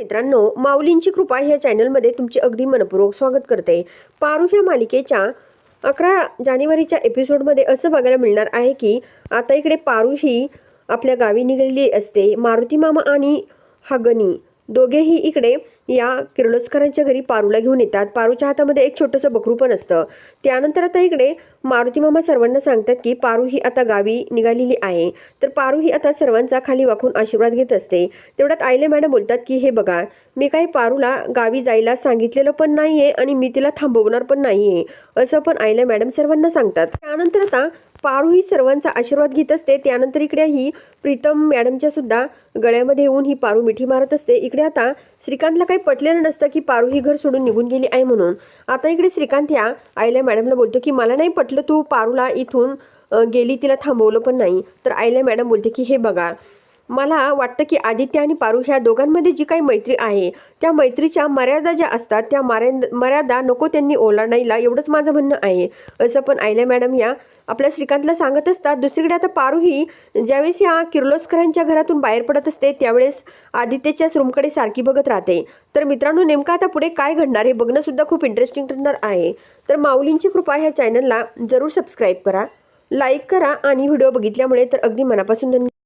मित्रांनो माऊलींची कृपा ह्या चॅनलमध्ये तुमचे अगदी मनपूर्वक स्वागत करते. पारू ह्या मालिकेच्या अकरा जानेवारीच्या एपिसोडमध्ये असं बघायला मिळणार आहे की आता इकडे पारू ही आपल्या गावी निघालेली असते. मारुती मामा आणि हागनी दोघेही इकडे या किर्लोस्करांच्या घरी पारूला घेऊन येतात. पारूच्या हातामध्ये एक छोटंसं बकरू पण असतं. त्यानंतर आता इकडे मारुती मामा सर्वांना सांगतात की पारू ही आता गावी निघालेली आहे. तर पारू ही आता सर्वांचा खाली वाकून आशीर्वाद घेत असते. तेवढ्यात आईले मॅडम बोलतात की हे बघा मी काही पारूला गावी जायला सांगितलेलं पण नाहीये आणि मी तिला थांबवणार पण नाहीये. असं पण आईले मॅडम सर्वांना सांगतात. त्यानंतर आता पारू ही सर्वांचा आशीर्वाद घेत असते. त्यानंतर इकडे ही प्रीतम मॅडमच्या सुद्धा गळ्यामध्ये येऊन ही पारू मिठी मारत असते. इकडे आता श्रीकांतला काही पटलेलं नसतं की पारू ही घर सोडून निघून गेली आहे म्हणून. आता इकडे श्रीकांत या आईला मॅडमला बोलतो की मला नाही पटलं तू पारूला इथून गेली तिला थांबवलं पण नाही. तर आईला मॅडम बोलते की हे बघा मला वाटतं की आदित्य आणि पारू ह्या दोघांमध्ये जी काही मैत्री आहे त्या मैत्रीच्या मर्यादा ज्या असतात त्या मर्यादा नको त्यांनी ओलांडायला एवढंच माझं म्हणणं आहे. असं पण आयल्या मॅडम या आपल्या श्रीकांतला सांगत असतात. दुसरीकडे आता पारू ही ज्यावेळेस या किर्लोस्करांच्या घरातून बाहेर पडत असते त्यावेळेस आदित्यच्याच रूमकडे सारखी बघत राहते. तर मित्रांनो नेमकं आता पुढे काय घडणार हे बघणं सुद्धा खूप इंटरेस्टिंग ठरणार आहे. तर माऊलींची कृपा ह्या चॅनलला जरूर सबस्क्राईब करा लाईक करा आणि व्हिडिओ बघितल्यामुळे तर अगदी मनापासून धन्यवाद